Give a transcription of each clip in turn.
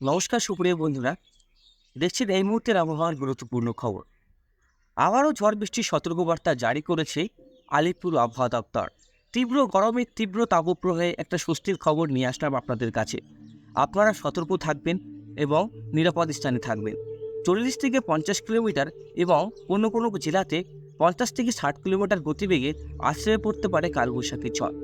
নমস্কার, সুপ্রিয় বন্ধুরা। দেখছেন এই মুহূর্তের আবহাওয়ার গুরুত্বপূর্ণ খবর। আবারও ঝড় বৃষ্টির সতর্কবার্তা জারি করেছে আলিপুর আবহাওয়া দপ্তর। তীব্র গরমের তীব্র তাপপ্রবাহে একটা স্বস্তির খবর নিয়ে আসলাম আপনাদের কাছে। আপনারা সতর্ক থাকবেন এবং নিরাপদ স্থানে থাকবেন। চল্লিশ থেকে পঞ্চাশ কিলোমিটার এবং কোনো কোনো জেলাতে পঞ্চাশ থেকে ষাট কিলোমিটার গতিবেগে আশ্রয় পড়তে পারে কালবৈশাখী ঝড়।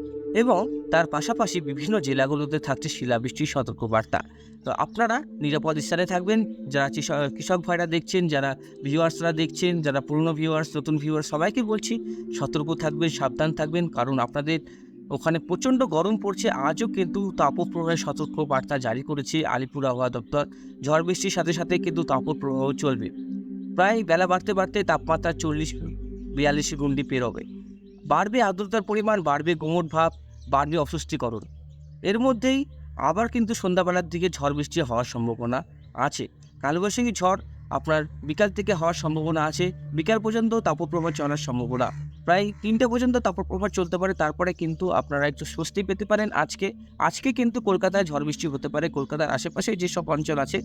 এবং তার পাশাপাশি বিভিন্ন জেলাগুলোতে থাকছে শিলাবৃষ্টির সতর্কবার্তা। তো আপনারা নিরাপদ স্থানে থাকবেন, যারা কৃষক ভাইরা দেখছেন, যারা ভিউয়ার্সরা দেখছেন, যারা পুরনো ভিউয়ার্স নতুন ভিউয়ার্স সবাইকে বলছি, সতর্ক থাকবেন, সাবধান থাকবেন, কারণ আপনাদের ওখানে প্রচণ্ড গরম পড়ছে, আজও কিন্তু তাপপ্রবাহের সতর্ক বার্তা জারি করেছে আলিপুর আবহাওয়া দপ্তর। ঝড় বৃষ্টির সাথে সাথে কিন্তু তাপপ্রবাহ চলবে। প্রায় বেলা বাড়তে বাড়তে তাপমাত্রা চল্লিশ, বিয়াল্লিশ গুন্ডি পেরোবে। বাড়বে আর্দ্রতার পরিমাণ, বাড়বে গোমট ভাব বাড়বে অস্বস্তিকরণ। এর মধ্যেই আবার কিন্তু সন্ধ্যাবেলার দিকে ঝড় বৃষ্টি হওয়ার সম্ভাবনা আছে। কালবৈশাখী ঝড় আপনার বিকাল থেকে হওয়ার সম্ভাবনা আছে। বিকাল পর্যন্ত তাপপ্রবাহ চলার সম্ভাবনা। প্রায় তিনটে পর্যন্ত তাপপ্রবাহ চলতে পারে। তারপরে কিন্তু আপনারা একটু স্বস্তি পেতে পারেন আজকে। আজকে কিন্তু কলকাতায় ঝড় বৃষ্টি হতে পারে। কলকাতার আশেপাশে যেসব অঞ্চল আছে,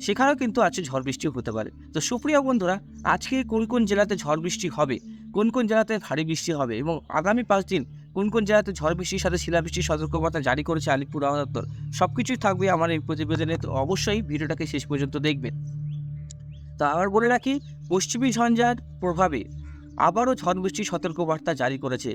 সেখানেও কিন্তু আজকে ঝড় বৃষ্টি হতে পারে। তো সুপ্রিয় বন্ধুরা, আজকে কোন কোন জেলাতে ঝড় বৃষ্টি হবে? কোন কোন জেলাতে ভারী বৃষ্টি হবে? এবং আগামী পাঁচ দিন কোন কোন জেলাতে ঝড় বৃষ্টির সাথে শিলাবৃষ্টির সতর্কবার্তা জারি করেছে আলিপুর দপ্তর? সব কিছুই থাকবে আমার এই প্রতিবেদনে, তো অবশ্যই ভিডিওটাকে শেষ পর্যন্ত দেখবেন। তো আবার বলে রাখি, পশ্চিমী ঝঞ্ঝার প্রভাবে আবারও ঝড় বৃষ্টির সতর্কবার্তা জারি করেছে।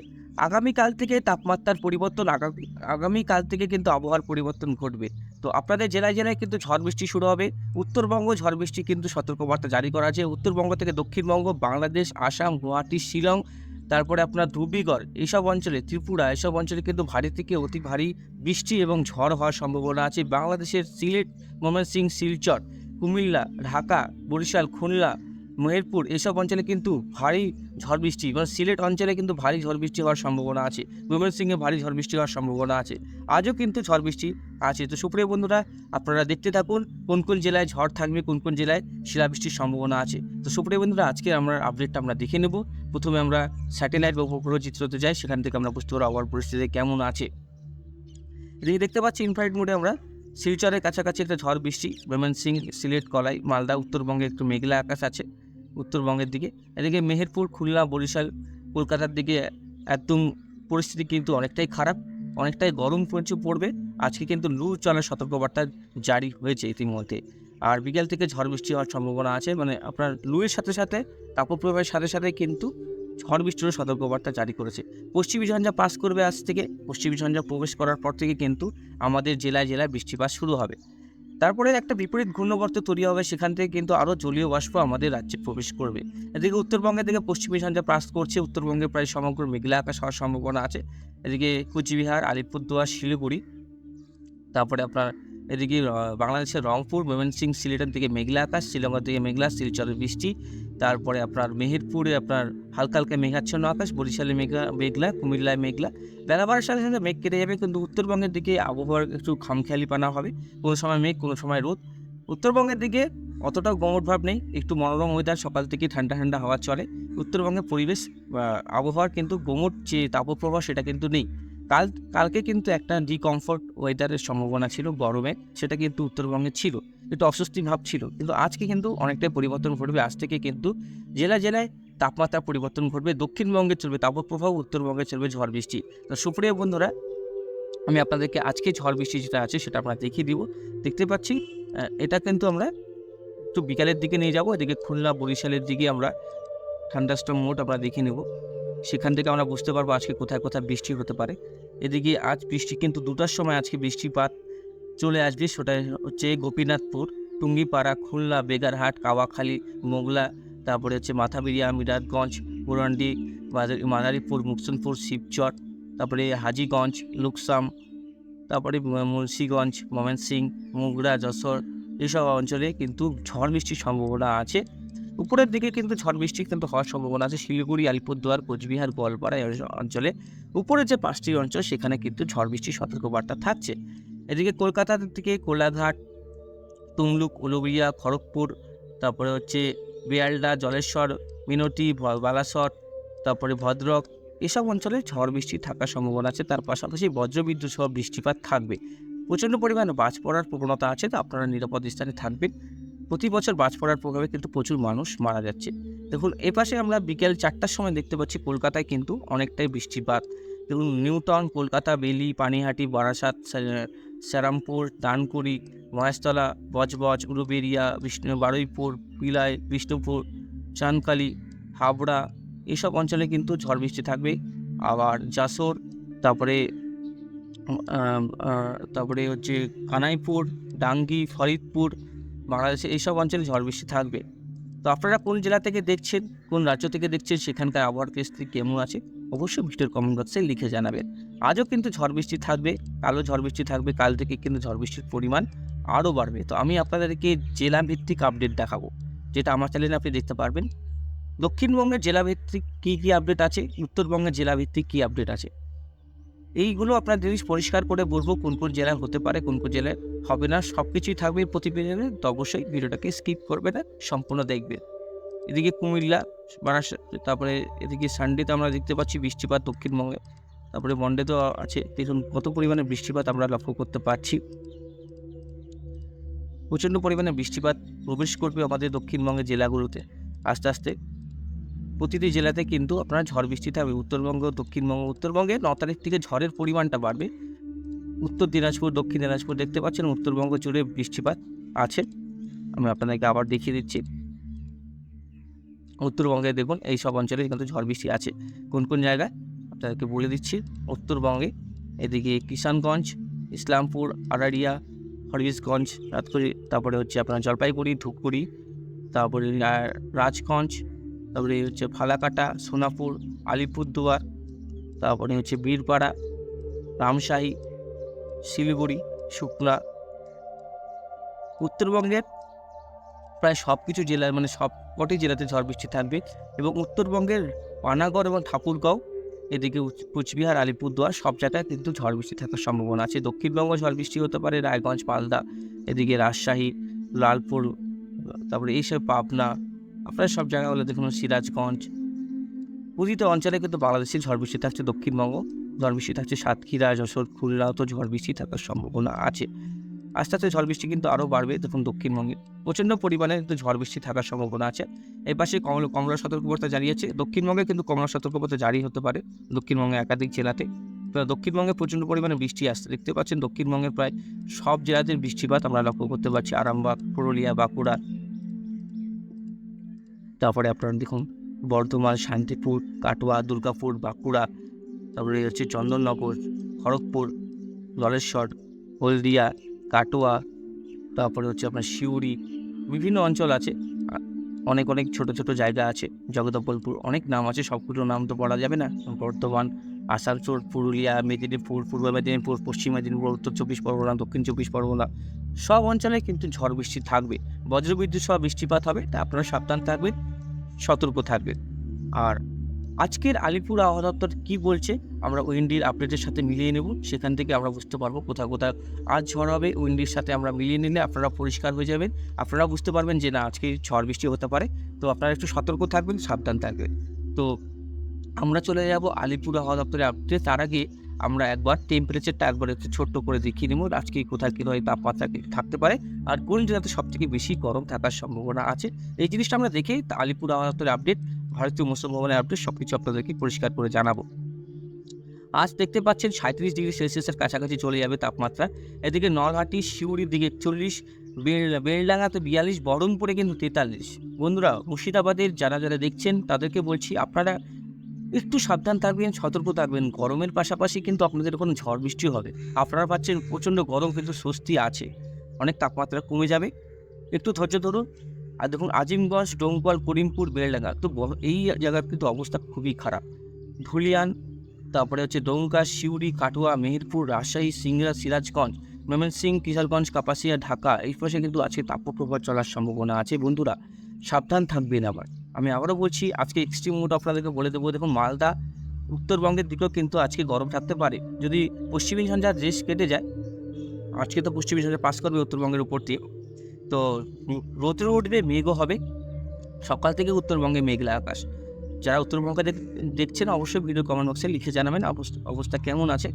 আগামীকাল থেকে তাপমাত্রার পরিবর্তন আগামী আগামীকাল থেকে কিন্তু আবহাওয়ার পরিবর্তন ঘটবে। তো আপনাদের জেলায় জেলায় কিন্তু ঝড় বৃষ্টি শুরু হবে। উত্তরবঙ্গ ঝড় বৃষ্টি কিন্তু সতর্কবার্তা জারি করা আছে। উত্তরবঙ্গ থেকে দক্ষিণবঙ্গ, বাংলাদেশ, আসাম, গুয়াহাটি, শিলং তারপরে আপনার ধুবিগড় এইসব অঞ্চলে, ত্রিপুরা, এসব অঞ্চলে কিন্তু ভারী থেকে অতি ভারী বৃষ্টি এবং ঝড় হওয়ার সম্ভাবনা আছে। বাংলাদেশের সিলেট, ময়মনসিংহ, শিলচর, কুমিল্লা, ঢাকা, বরিশাল, খুলনা, মেহেরপুর এসব অঞ্চলে কিন্তু ভারী ঝড় বৃষ্টি এবং সিলেট অঞ্চলে কিন্তু ভারী ঝড় বৃষ্টি হওয়ার সম্ভাবনা আছে। ময়মনসিংহে ভারী ঝড় বৃষ্টি হওয়ার সম্ভাবনা আছে। আজও কিন্তু ঝড় বৃষ্টি আছে। তো সুপ্রিয় বন্ধুরা, আপনারা দেখতে থাকুন কোন কোন জেলায় ঝড় থাকবে, কোন কোন জেলায় শিলাবৃষ্টির সম্ভাবনা আছে। তো সুপ্রিয় বন্ধুরা আজকে আমরা আপডেটটা আমরা দেখে নেব। প্রথমে আমরা স্যাটেলাইট বা উপগ্রহ চিত্রতে যাই, সেখান থেকে আমরা বুঝতে পারব আবহাওয়ার পরিস্থিতি কেমন আছে। এদিকে দেখতে পাচ্ছি ইনফ্রাইট মোডে আমরা শিলচরের কাছাকাছি একটা ঝড়, বৃষ্টি ময়মনসিংহ সিলেট, কলাই, মালদা, উত্তরবঙ্গে একটু মেঘলা আকাশ আছে উত্তরবঙ্গের দিকে। এদিকে মেহেরপুর, খুলনা, বরিশাল, কলকাতার দিকে একদম পরিস্থিতি কিন্তু অনেকটাই খারাপ, অনেকটাই গরম পড়ছে, পড়বে। আজকে কিন্তু লু চলার সতর্কবার্তা জারি হয়েছে ইতিমধ্যে। আর বিকেল থেকে ঝড় বৃষ্টি হওয়ার সম্ভাবনা আছে। মানে আপনার লুয়ের সাথে সাথে তাপপ্রবাহের সাথে সাথে কিন্তু ঝড় বৃষ্টিরও সতর্কবার্তা জারি করেছে। পশ্চিমী ঝঞ্ঝা পাস করবে আজ থেকে। পশ্চিমী ঝঞ্ঝা প্রবেশ করার পর থেকে কিন্তু আমাদের জেলায় জেলায় বৃষ্টিপাত শুরু হবে। তারপরে একটা বিপরীত ঘূর্ণবর্ত তৈরি হবে। সেখান থেকে কিন্তু আরও জলীয় বাষ্প আমাদের রাজ্যে প্রবেশ করবে। এদিকে উত্তরবঙ্গের দিকে পশ্চিমী ঝঞ্ঝা পাস করছে। উত্তরবঙ্গে প্রায় সমগ্র মেঘলা আকাশ হওয়ার সম্ভাবনা আছে। এদিকে কুচবিহার, আলিপুরদুয়ার, শিলিগুড়ি, তারপরে আপনার এদিকে বাংলাদেশের রংপুর, ময়মনসিংহ, সিলেটের দিকে মেঘলা আকাশ শ্রীলঙ্কার দিকে মেঘলা শিলচরের বৃষ্টি। তারপরে আপনার মেহেরপুরে আপনার হালকা হালকা মেঘাচ্ছন্ন আকাশ, বরিশালে মেঘলা মেঘলা, কুমিল্লায় মেঘলা। বেলা সাথে সাথে মেঘ কেটে যাবে, কিন্তু উত্তরবঙ্গের দিকে আবহাওয়ার একটু খামখেয়ালিপানা হবে। কোনো সময় মেঘ, কোনো সময় রোদ। উত্তরবঙ্গের দিকে অতটাও গমট ভাব নেই, একটু মনোরম ওয়েদার সকাল থেকে ঠান্ডা ঠান্ডা হাওয়া চলে। উত্তরবঙ্গের পরিবেশ আবহাওয়ার কিন্তু গমট যে তাপপ্রবাহ সেটা কিন্তু নেই। কাল, কালকে কিন্তু একটা ডিকমফোর্ট ওয়েদারের সম্ভাবনা ছিল, গরমে। সেটা কিন্তু উত্তরবঙ্গে ছিল, একটু অস্বস্তি ভাব ছিল। কিন্তু আজকে কিন্তু অনেকটাই পরিবর্তন ঘটবে। আজ থেকে কিন্তু জেলায় জেলায় তাপমাত্রা পরিবর্তন ঘটবে। দক্ষিণবঙ্গে চলবে তাপপ্রবাহ, উত্তরবঙ্গে চলবে ঝড় বৃষ্টি। তো সুপ্রিয় বন্ধুরা, আমি আপনাদেরকে আজকে ঝড় বৃষ্টি যেটা আছে, সেটা আমরা দেখিয়ে দিব। দেখতে পাচ্ছি এটা কিন্তু আমরা একটু বিকালের দিকে নিয়ে যাব। এদিকে খুলনা, বরিশালের দিকে আমরা ঠান্ডাস্টম মোড আমরা দেখে নেব। সেখান থেকে আমরা বুঝতে পারব আজকে কোথায় কোথায় বৃষ্টি হতে পারে। এদিকে আজ বৃষ্টি, কিন্তু দুটার সময় আজকে বৃষ্টিপাত চলে আসবে সেটা হচ্ছে গোপীনাথপুর, টুঙ্গিপাড়া, খুলনা, বেগারহাট, কাওয়াখালী, মোগলা, তারপরে হচ্ছে মাথাবিরিয়া মিরাটগঞ্জ পুরান্ডি মাদারি- মাদারীপুর মুকসুনপুর শিবচর, তারপরে হাজিগঞ্জ, লুকসাম, তারপরে মুন্সিগঞ্জ ময়মনসিং মুগরা, যশোর, এসব অঞ্চলে কিন্তু ঝড় বৃষ্টির সম্ভাবনা আছে। উপরের দিকে কিন্তু ঝড় বৃষ্টি কিন্তু হওয়ার সম্ভাবনা আছে। শিলিগুড়ি, আলিপুরদুয়ার, কোচবিহার, গোয়ালপাড়া অঞ্চলে। উপরের যে পাঁচটি অঞ্চল, সেখানে কিন্তু ঝড় বৃষ্টির সতর্কবার্তা থাকছে। এদিকে কলকাতার দিকে কোলাঘাট, তুমলুক উলুবিয়া খড়গপুর, তারপরে হচ্ছে বেয়ালদা, জলেশ্বর, মিনতি বালাসর, তারপরে ভদ্রক, এসব অঞ্চলে ঝড় বৃষ্টি থাকার সম্ভাবনা আছে। তার পাশাপাশি বজ্রবিদ্যুৎ সহ বৃষ্টিপাত থাকবে। প্রচণ্ড পরিমাণে বাজ পড়ার প্রবণতা আছে, তো আপনারা নিরাপদ স্থানে থাকবেন। প্রতি বছর বাজ পড়ার প্রভাবে কিন্তু প্রচুর মানুষ মারা যাচ্ছে। দেখুন এপাশে আমরা বিকেল চারটার সময় দেখতে পাচ্ছি কলকাতায় কিন্তু অনেকটাই বৃষ্টিপাত। দেখুন, নিউটাউন, কলকাতা, বেলি, পানিহাটি, বারাসাত শ্যারামপুর দানকুড়ি, মহেশতলা, বজবজ, উলুবেরিয়া, বিষ্ণু, বারুইপুর, পিলাই, বিষ্ণুপুর, চানকালি, হাবড়া, এসব অঞ্চলে কিন্তু ঝড় বৃষ্টি থাকবে। আবার যশোর, তারপরে তারপরে হচ্ছে কানাইপুর, ডাঙ্গি, ফরিদপুর বাংলাদেশে এইসব অঞ্চলে ঝড় বৃষ্টি থাকবে। তো আপনারা কোন জেলা থেকে দেখছেন, কোন রাজ্য থেকে দেখছেন, সেখানকার আবহাওয়ার পরিস্থিতি কেমন আছে, অবশ্যই ভিডিওর কমেন্ট বক্সে লিখে জানাবেন। আজও কিন্তু ঝড় বৃষ্টি থাকবে, কালো ঝড় বৃষ্টি থাকবে, কাল থেকে কিন্তু ঝড় বৃষ্টির পরিমাণ আরও বাড়বে। তো আমি আপনাদেরকে জেলা ভিত্তিক আপডেট দেখাবো, যেটা আমার চ্যানেলে আপনি দেখতে পারবেন। দক্ষিণবঙ্গের জেলাভিত্তিক কী কী আপডেট আছে, উত্তরবঙ্গের জেলাভিত্তিক কী আপডেট আছে? এইগুলো আপনার জিনিস পরিষ্কার করে বলব কোন কোন জেলায় হতে পারে, কোন কোন জেলায় হবে না সব কিছুই থাকবে প্রতিবেদনে, তো অবশ্যই ভিডিওটাকে স্কিপ করবে না সম্পূর্ণ দেখবে এদিকে কুমিল্লা বারাসাত তারপরে এদিকে সানডেতে আমরা দেখতে পাচ্ছি বৃষ্টিপাত দক্ষিণবঙ্গে, তারপরে মন্ডে তো আছে, দেখুন কত পরিমাণে বৃষ্টিপাত আমরা লক্ষ্য করতে পারছি। প্রচণ্ড পরিমাণে বৃষ্টিপাত প্রবেশ করবে আমাদের দক্ষিণবঙ্গের জেলাগুলোতে, আস্তে আস্তে। প্রতিটি জেলাতে কিন্তু আপনার ঝড় বৃষ্টি থাকবে। উত্তরবঙ্গ, দক্ষিণবঙ্গ, উত্তরবঙ্গে ন তারিখ থেকে ঝড়ের পরিমাণটা বাড়বে। উত্তর দিনাজপুর, দক্ষিণ দিনাজপুর দেখতে পাচ্ছেন, উত্তরবঙ্গ জুড়ে বৃষ্টিপাত আছে। আমি আপনাদেরকে আবার দেখিয়ে দিচ্ছি। উত্তরবঙ্গে দেখুন, এই সব অঞ্চলে কিন্তু ঝড় বৃষ্টি আছে। কোন কোন জায়গায়? আপনাদেরকে বলে দিচ্ছি, উত্তরবঙ্গে। এদিকে কিষানগঞ্জ, ইসলামপুর আড়ারিয়া হরবিশগঞ্জ রাতকরি তারপরে হচ্ছে আপনার জলপাইগুড়ি, ধূপগুড়ি, তারপরে রাজগঞ্জ তারপরে হচ্ছে ফালাকাটা, সোনাপুর, আলিপুরদুয়ার, তারপরে হচ্ছে বীরপাড়া, রামশাহী, শিলিগুড়ি শুক্লা উত্তরবঙ্গের প্রায় সব কিছু জেলার মানে সব কটি জেলাতে ঝড় বৃষ্টি থাকবে এবং উত্তরবঙ্গের পানাগড় এবং ঠাকুরগাঁও, এদিকে কুচবিহার, আলিপুরদুয়ার সব জায়গায় কিন্তু ঝড় বৃষ্টি থাকার সম্ভাবনা আছে। দক্ষিণবঙ্গ ঝড় বৃষ্টি হতে পারে, রায়গঞ্জ, মালদা, এদিকে রাজশাহী, লালপুর, তারপরে এইসব পাবনা আপনারা সব জায়গাগুলো দেখুন, সিরাজগঞ্জ। প্রতিটা অঞ্চলে কিন্তু বাংলাদেশের ঝড় বৃষ্টি থাকছে দক্ষিণবঙ্গ, ঝড় বৃষ্টি থাকছে সাতক্ষীরা, যশোর খুলনাও তো ঝড় বৃষ্টি থাকার সম্ভাবনা আছে। আস্তে আস্তে ঝড় বৃষ্টি কিন্তু আরও বাড়বে দেখুন দক্ষিণবঙ্গে। প্রচণ্ড পরিমাণে কিন্তু ঝড় বৃষ্টি থাকার সম্ভাবনা আছে। এই পাশে কমলা কমলা সতর্কবার্তা জারিয়েছে দক্ষিণবঙ্গে কিন্তু কমলা সতর্কবার্তা জারি হতে পারে দক্ষিণবঙ্গে একাধিক জেলাতে। দক্ষিণবঙ্গে প্রচণ্ড পরিমাণে বৃষ্টি আসছে, দেখতে পাচ্ছেন দক্ষিণবঙ্গের প্রায় সব জেলাতে বৃষ্টিপাত আমরা লক্ষ্য করতে পারছি। আরামবাগ, পুরুলিয়া, বাঁকুড়া তারপরে আপনারা দেখুন বর্ধমান, শান্তিপুর, কাটোয়া, দুর্গাপুর, বাঁকুড়া, তারপরে হচ্ছে চন্দননগর, খড়গপুর জলেশ্বর হলদিয়া, কাটোয়া, তারপরে হচ্ছে আপনার সিউড়ি, বিভিন্ন অঞ্চল আছে। অনেক অনেক ছোট ছোট জায়গা আছে। জগদলপুর অনেক নাম আছে সবগুলো নাম তো পড়া যাবে না। বর্ধমান, আসানসোল, পুরুলিয়া, মেদিনীপুর, পূর্ব মেদিনীপুর, পশ্চিম মেদিনীপুর, উত্তর চব্বিশ পরগনা, দক্ষিণ চব্বিশ পরগনা, সব অঞ্চলে কিন্তু ঝড় বৃষ্টি থাকবে। বজ্রবিদ্যুৎ সহ বৃষ্টিপাত হবে, তা আপনারা সাবধান থাকবেন। সতর্ক থাকবেন। আর আজকের আলিপুর আবহাওয়া দপ্তর কী বলছে, আমরা উইন্ডির আপডেটের সাথে মিলিয়ে নেব। সেখান থেকে আমরা বুঝতে পারব কোথাও কোথাও আজ ঝড় হবে উইন্ডির সাথে আমরা মিলিয়ে নিলে আপনারা পরিষ্কার হয়ে যাবেন। আপনারা বুঝতে পারবেন যে না, আজকে ঝড় বৃষ্টি হতে পারে। তো আপনারা একটু সতর্ক থাকবেন, সাবধান থাকবেন। তো আমরা চলে যাব আলিপুর আবহাওয়া দপ্তরের আপডেট। তার আগে আমরা একবার টেম্পারেচারটা একবার একটু ছোট্ট করে দেখিয়ে নেব আজকে কোথায় কী হয়, তাপমাত্রা থাকতে পারে। আর কোন জেলাতে সব থেকে বেশি গরম থাকার সম্ভাবনা আছে। এই জিনিসটা আমরা দেখে আলিপুর দপ্তরের আপডেট ভারতীয় মৌসুম ভবনের আপডেট সব কিছু আপনাদেরকে পরিষ্কার করে জানাব। আজ দেখতে পাচ্ছেন সাঁত্রিশ ডিগ্রি সেলসিয়াসের কাছাকাছি চলে যাবে তাপমাত্রা। এদিকে নলহাটি, শিউড়ির দিকে একচল্লিশ বেলডাঙ্গাতে বিয়াল্লিশ, বহরমপুরে কিন্তু তেতাল্লিশ। বন্ধুরা, মুর্শিদাবাদের যারা যারা দেখছেন, তাদেরকে বলছি, আপনারা একটু সাবধান থাকবেন, সতর্ক থাকবেন। গরমের পাশাপাশি কিন্তু আপনাদের কোনো ঝড় বৃষ্টি হবে। আপনারা পাচ্ছেন প্রচণ্ড গরম, কিন্তু স্বস্তি আছে। অনেক তাপমাত্রা কমে যাবে। একটু ধৈর্য ধরুন। আর দেখুন, আজিমগঞ্জ, ডোমকল, করিমপুর, বেলডাঙ্গা, তো এই জায়গার কিন্তু অবস্থা খুবই খারাপ। ধুলিয়ান, তারপরে হচ্ছে দৌকা সিউড়ি, কাটোয়া, মেহেরপুর, রাজশাহী, সিংড়া, সিরাজগঞ্জ, ময়মনসিংহ কিশোরগঞ্জ কাপাসিয়া, ঢাকা, এই পাশে কিন্তু আজকে তাপপ্রবাহ চলার সম্ভাবনা আছে। বন্ধুরা, সাবধান থাকবেন আবার। আমি আবারও বলছি, আজকে এক্সট্রিম মুড আপনাদেরকে বলে দেবো। দেখুন, মালদা উত্তরবঙ্গের দিকেও কিন্তু আজকে গরম থাকতে পারে। যদি পশ্চিমী ঝঞ্ঝার দেশ কেটে যায়, আজকে তো পশ্চিমী ঝঞ্ঝা পাস করবে উত্তরবঙ্গের উপর দিয়ে। তো রোদ্র উঠবে মেঘও হবে। সকাল থেকে উত্তরবঙ্গে মেঘলা আকাশ। যারা উত্তরবঙ্গে দেখ- দেখছেন, অবশ্যই ভিডিও কমেন্ট বক্সে লিখে জানাবেন অবস্থা কেমন আছে।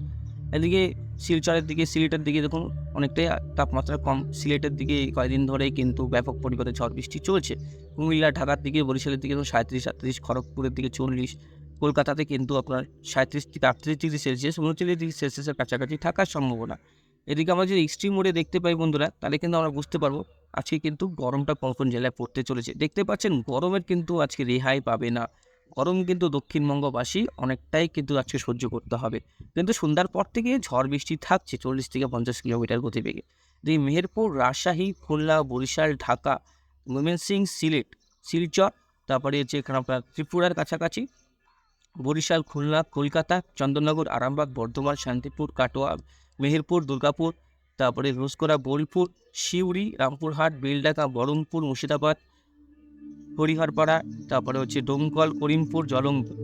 এদিকে শিলচরের দিকে, সিলেটের দিকে দেখুন অনেকটাই তাপমাত্রা কম। সিলেটের দিকে কয়েকদিন ধরেই কিন্তু ব্যাপক পরিমাণে ঝড় বৃষ্টি চলছে। কুমিল্লা, ঢাকার দিকে, বরিশালের দিকে সাঁত্রিশ আটত্রিশ খড়গপুরের দিকে চল্লিশ। কলকাতাতে কিন্তু আপনার সাঁত্রিশ থেকে আটত্রিশ ডিগ্রি সেলসিয়াস, উনচল্লিশ ডিগ্রি সেলসিয়াসের কাছাকাছি থাকার সম্ভাবনা। এদিকে আমরা যদি এক্সট্রিম মোডে দেখতে পাই বন্ধুরা, তাহলে কিন্তু আমরা বুঝতে পারব আজকে কিন্তু গরমটা কোন কোন জেলায় পড়তে চলেছে। দেখতে পাচ্ছেন গরমের কিন্তু আজকে রেহাই পাবে না। গরম কিন্তু দক্ষিণবঙ্গবাসী অনেকটাই কিন্তু আজকে সহ্য করতে হবে। কিন্তু সন্ধ্যার পর থেকে ঝড় বৃষ্টি থাকছে চল্লিশ থেকে পঞ্চাশ কিলোমিটার গতিবেগে। এই মেহেরপুর, রাজশাহী, খুলনা, বরিশাল, ঢাকা, ময়মনসিং, সিলেট, শিলচর, তারপরে হচ্ছে এখানে আপনার ত্রিপুরার কাছাকাছি, বরিশাল, খুলনা, কলকাতা, চন্দননগর, আরামবাগ, বর্ধমান, শান্তিপুর, কাটোয়া, মেহেরপুর, দুর্গাপুর, তারপরে রোসকোরা বোলপুর, সিউড়ি, রামপুরহাট বেলডাকা বহরমপুর, মুর্শিদাবাদ হরিহরপাড়া তারপরে হচ্ছে ডোমকল, করিমপুর, জলঙ্গি।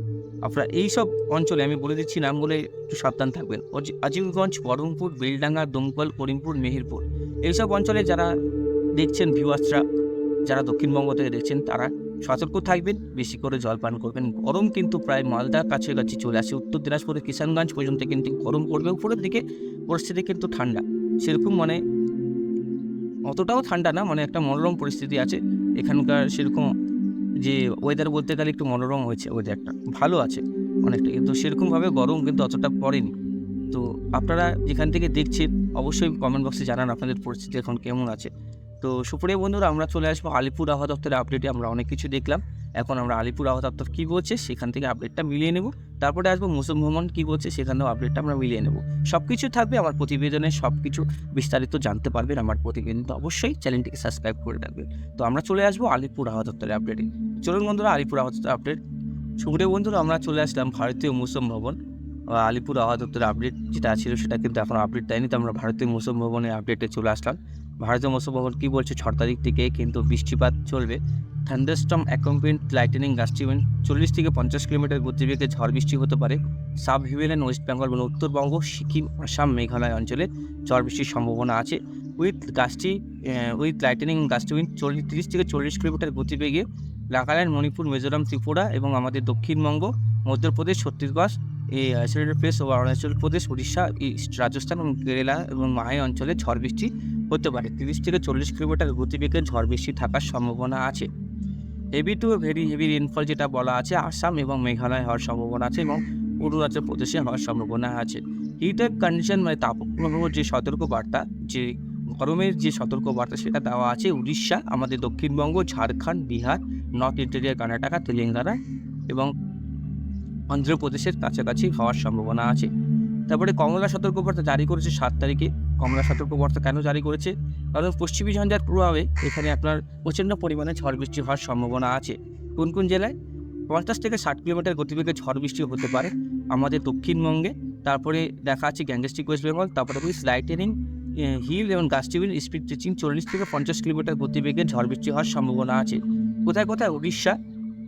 আপনারা এইসব অঞ্চলে, আমি বলে দিচ্ছি নামগুলো একটু সাবধান থাকবেন। আজিমগঞ্জ, বহরমপুর, বেলডাঙ্গা দমকল করিমপুর, মেহেরপুর। এইসব অঞ্চলে যারা দেখছেন ভিউয়ার্সরা, যারা দক্ষিণবঙ্গ থেকে দেখছেন, তারা সতর্ক থাকবেন, বেশি করে জল পান করবেন। গরম কিন্তু প্রায় মালদার কাছাকাছি চলে আসে। উত্তর দিনাজপুরের কিষানগঞ্জ পর্যন্ত কিন্তু গরম পড়বে। উপরের দিকে পরিস্থিতি কিন্তু ঠান্ডা। সেরকম মানে অতটাও ঠান্ডা না মানে একটা মনোরম পরিস্থিতি আছে। এখানকার সেরকম যে ওয়েদার বলতে গেলে একটু মনোরম হয়েছে ওয়েদারটা ভালো আছে অনেকটা, কিন্তু সেরকমভাবে গরম কিন্তু অতটা পড়েনি। তো আপনারা যেখান থেকে দেখছেন, অবশ্যই কমেন্ট বক্সে জানান আপনাদের পরিস্থিতি এখন কেমন আছে। তো সুপ্রিয় বন্ধুরা, আমরা চলে আসব আলিপুর আবহাওয়া দপ্তরের আপডেটে আমরা অনেক কিছু দেখলাম। এখন আমরা আলিপুর আবহাওয়া দপ্তর কী বলছে, সেখান থেকে আপডেটটা মিলিয়ে নেব। তারপরে আসব মৌসুম ভ্রমণ কী বলছে, সেখানেও আপডেটটা আমরা মিলিয়ে নেব। সব কিছু থাকবে আমার প্রতিবেদনে সব কিছু বিস্তারিত জানতে পারবেন আমার প্রতিবেদন। তো অবশ্যই চ্যানেলটিকে সাবস্ক্রাইব করে রাখবেন। তো আমরা চলে আসব আলিপুর আবহাওয়া দপ্তরের আপডেটে চলুন বন্ধুরা, আলিপুর আবহাওয়া দপ্তরের আপডেট সুপ্রিয় বন্ধুরা, আমরা চলে আসলাম ভারতীয় মৌসুম ভবন আলিপুর আবহাওয়া দপ্তরের আপডেট যেটা ছিল, সেটা কিন্তু এখন আপডেট দেয়নি। তো আমরা ভারতীয় মৌসুম ভবনের আপডেটে চলে আসলাম। ভারতীয় মৌসুম ভবন কী বলছে ছ তারিখ থেকে, কিন্তু বৃষ্টিপাত চলবে। থান্ডারস্টম অ্যাকম্পেন্ট লাইটেনিং গাস্টিভেন চল্লিশ থেকে পঞ্চাশ কিলোমিটার গতিবেগে ঝড় বৃষ্টি হতে পারে। সাব হিমেলিয়ান ওয়েস্ট বেঙ্গল মানে উত্তরবঙ্গ, সিকিম, আসাম, মেঘালয় অঞ্চলে ঝড় বৃষ্টির সম্ভাবনা আছে। উইথ গাছটি উইথ লাইটেনিং গাস্টিউইন চল্লিশ, তিরিশ থেকে চল্লিশ কিলোমিটার গতিবেগে নাগাল্যান্ড, মণিপুর, মিজোরাম, ত্রিপুরা এবং আমাদের দক্ষিণবঙ্গ, মধ্যপ্রদেশ, ছত্তিশগড় এই আইসোলেটেড প্লেস ও অরুণাচল প্রদেশ, উড়িষ্যা, ইস্ট রাজস্থান এবং কেরালা এবং মাহে অঞ্চলে ঝড় বৃষ্টি হতে পারে। তিরিশ থেকে চল্লিশ কিলোমিটার গতিবেগে ঝড় বৃষ্টি থাকার সম্ভাবনা আছে। Heavy to very heavy rainfall যেটা বলা আছে, আসাম এবং মেঘালয় হওয়ার সম্ভাবনা আছে এবং অরুণাচল প্রদেশে হওয়ার সম্ভাবনা আছে। হিট ওয়েভ কন্ডিশন মানে তাপপ্রবাহ যে সতর্কবার্তা, যে গরমের যে সতর্কবার্তা সেটা দেওয়া আছে উড়িষ্যা, আমাদের দক্ষিণবঙ্গ, ঝাড়খণ্ড, বিহার, নর্থ ইন্টেরিয়ার কর্ণাটকা, তেলেঙ্গানা এবং অন্ধ্রপ্রদেশের কাছাকাছি হওয়ার সম্ভাবনা আছে। তারপরে কমলা সতর্কবার্তা জারি করেছে সাত তারিখে। কমলা সতর্কবার্তা কেন জারি করেছে? কারণ পশ্চিমী ঝঞ্ঝার প্রভাবে এখানে আপনার প্রচণ্ড পরিমাণে ঝড় বৃষ্টি হওয়ার সম্ভাবনা আছে। কোন কোন জেলায়? পঞ্চাশ থেকে ষাট কিলোমিটার গতিবেগে ঝড় বৃষ্টি হতে পারে। আমাদের দক্ষিণবঙ্গে, তারপরে দেখা আছে গ্যাংস্টিক ওয়েস্ট বেঙ্গল, তারপরে উইথ লাইটেনিং হিল এবং গাস্টিভিল স্পিড টিচিং, চল্লিশ থেকে পঞ্চাশ কিলোমিটার গতিবেগে ঝড় বৃষ্টি হওয়ার সম্ভাবনা আছে। কোথায় কোথায়? উড়িষ্যা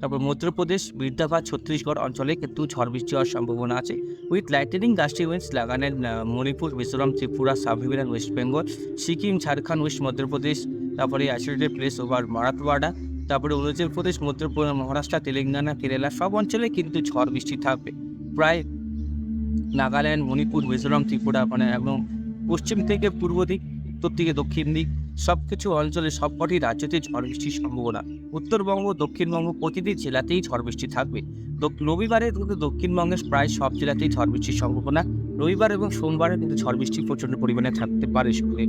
তারপর মধ্যপ্রদেশ বৃদ্ধাবাদ ছত্তিশগড় অঞ্চলে কিন্তু ঝড় বৃষ্টি হওয়ার সম্ভাবনা আছে। With lightning gusty winds লাগানের Manipur Mizoram Tripura sub west Bengal Sikkim Jharkhand west Madhya Pradesh তারপরে আইসোলেটেড প্লেস ওভার মারাথওয়াড়া তারপরে অরুণাচল প্রদেশ মধ্যপ্রদেশ মহারাষ্ট্র তেলেঙ্গানা কেরালা সব অঞ্চলে কিন্তু ঝড় বৃষ্টি থাকবে। প্রায় নাগাল্যান্ড মণিপুর মিজোরাম ত্রিপুরা মানে একদম পশ্চিম থেকে পূর্ব দিক উত্তর থেকে দক্ষিণ দিক সব কিছু অঞ্চলে সবকটি রাজ্যতে ঝড় বৃষ্টির সম্ভাবনা। উত্তরবঙ্গ, দক্ষিণবঙ্গ প্রতিটি জেলাতেই ঝড় বৃষ্টি থাকবে। রবিবারে কিন্তু দক্ষিণবঙ্গের প্রায় সব জেলাতেই ঝড় বৃষ্টির সম্ভাবনা। রবিবার এবং সোমবারে কিন্তু ঝড় বৃষ্টি প্রচণ্ড পরিমাণে থাকতে পারে শুক্রে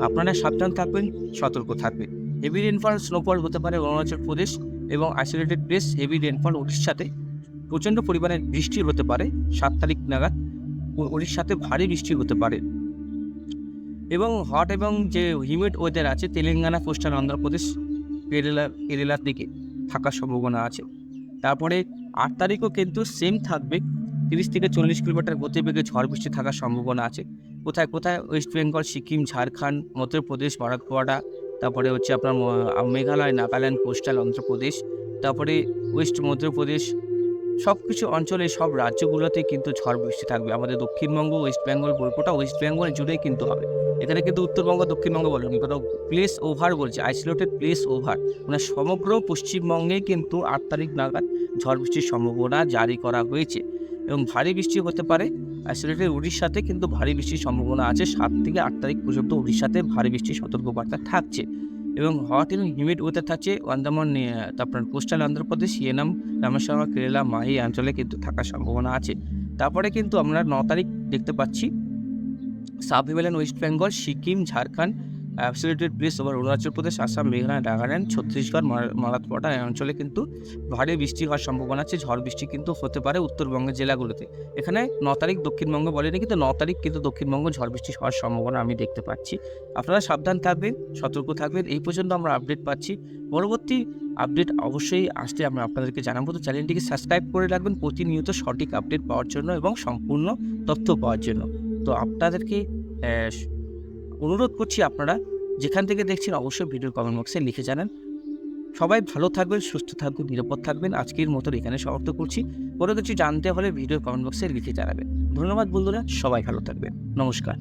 আপনারা সাবধান থাকবেন, সতর্ক থাকবেন। হেভি রেনফল স্নোফল হতে পারে অরুণাচল প্রদেশ এবং আইসোলেটেড প্লেস হেভি রেনফল উড়িষ্যাতে প্রচণ্ড পরিমাণে বৃষ্টি হতে পারে, সাত তারিখ নাগাদ। উড়িষ্যাতে ভারী বৃষ্টি হতে পারে। এবং হট এবং যে হিউমিড ওয়েদার আছে, তেলেঙ্গানা, কোস্টাল অন্ধ্রপ্রদেশ, কেরালা, কেরালার দিকে থাকার সম্ভাবনা আছে। তারপরে আট তারিখও কিন্তু সেম থাকবে। তিরিশ থেকে চল্লিশ কিলোমিটার গতিবেগে ঝড় বৃষ্টি থাকার সম্ভাবনা আছে। কোথায় কোথায়? ওয়েস্ট বেঙ্গল সিকিম ঝাড়খণ্ড মধ্যপ্রদেশ মারাঠওয়াড়া তারপরে হচ্ছে আপনার মেঘালয় নাগাল্যান্ড কোস্টাল অন্ধ্রপ্রদেশ তারপরে ওয়েস্ট মধ্যপ্রদেশ সব কিছু অঞ্চলে সব রাজ্যগুলোতে কিন্তু ঝড় বৃষ্টি থাকবে। আমাদের দক্ষিণবঙ্গ, ওয়েস্ট বেঙ্গল গোটা ওয়েস্ট বেঙ্গল জুড়েই কিন্তু হবে। এখানে কিন্তু উত্তরবঙ্গ, দক্ষিণবঙ্গ বলেনি কোথাও প্লেস ওভার বলছে আইসোলেটেড প্লেস ওভার মানে সমগ্র পশ্চিমবঙ্গে কিন্তু আট তারিখ নাগাদ ঝড় বৃষ্টির সম্ভাবনা জারি করা হয়েছে। এবং ভারী বৃষ্টি হতে পারে আইসোলেটেড উড়িষ্যাতে কিন্তু ভারী বৃষ্টির সম্ভাবনা আছে। সাত থেকে আট তারিখ পর্যন্ত উড়িষ্যাতে ভারী বৃষ্টির সতর্কবার্তা থাকছে। এবং হট এবং হিউমিড ওয়েদার থাকছে, আন্দামান তারপর কোস্টাল অন্ধ্রপ্রদেশ ইয়েনাম রামেশ্বরম, কেরালা, মাহি অঞ্চলে কিন্তু থাকার সম্ভাবনা আছে। তারপরে কিন্তু আমরা ন তারিখ দেখতে পাচ্ছি, sub Himalayan west Bengal, Sikkim, Jharkhand অ্যাবসলিউটেড ব্রিজ ওভার অরুণাচল প্রদেশ, আসাম মেঘালয় নাগাল্যান্ড, ছত্তিশগড় মারা- মারাঠওয়াড়া এই অঞ্চলে কিন্তু ভারী বৃষ্টি হওয়ার সম্ভাবনা আছে। ঝড় বৃষ্টি কিন্তু হতে পারে উত্তরবঙ্গের জেলাগুলোতে। এখানে ন তারিখ দক্ষিণবঙ্গ বলেনি, কিন্তু ন তারিখ কিন্তু দক্ষিণবঙ্গ ঝড় বৃষ্টি হওয়ার সম্ভাবনা আমি দেখতে পাচ্ছি। আপনারা সাবধান থাকবেন, সতর্ক থাকবেন, এই পর্যন্ত আমরা আপডেট পাচ্ছি। পরবর্তী আপডেট অবশ্যই আসলে আমরা আপনাদেরকে জানাব। তো চ্যানেলটিকে সাবস্ক্রাইব করে রাখবেন প্রতিনিয়ত সঠিক আপডেট পাওয়ার জন্য এবং সম্পূর্ণ তথ্য পাওয়ার জন্য। তো আপনাদেরকে অনুরোধ করছি আপনারা যেখান থেকে দেখছেন অবশ্যই ভিডিও কমেন্ট বক্সে লিখে জানান। সবাই ভালো থাকবেন, সুস্থ থাকবেন, নিরাপদ থাকবেন। আজকের মতন এখানে সমাপ্ত করছি। কোনো কিছু জানতে হলে ভিডিও কমেন্ট বক্সে লিখে জানাবেন। ধন্যবাদ বন্ধুরা, সবাই ভালো থাকবেন। নমস্কার।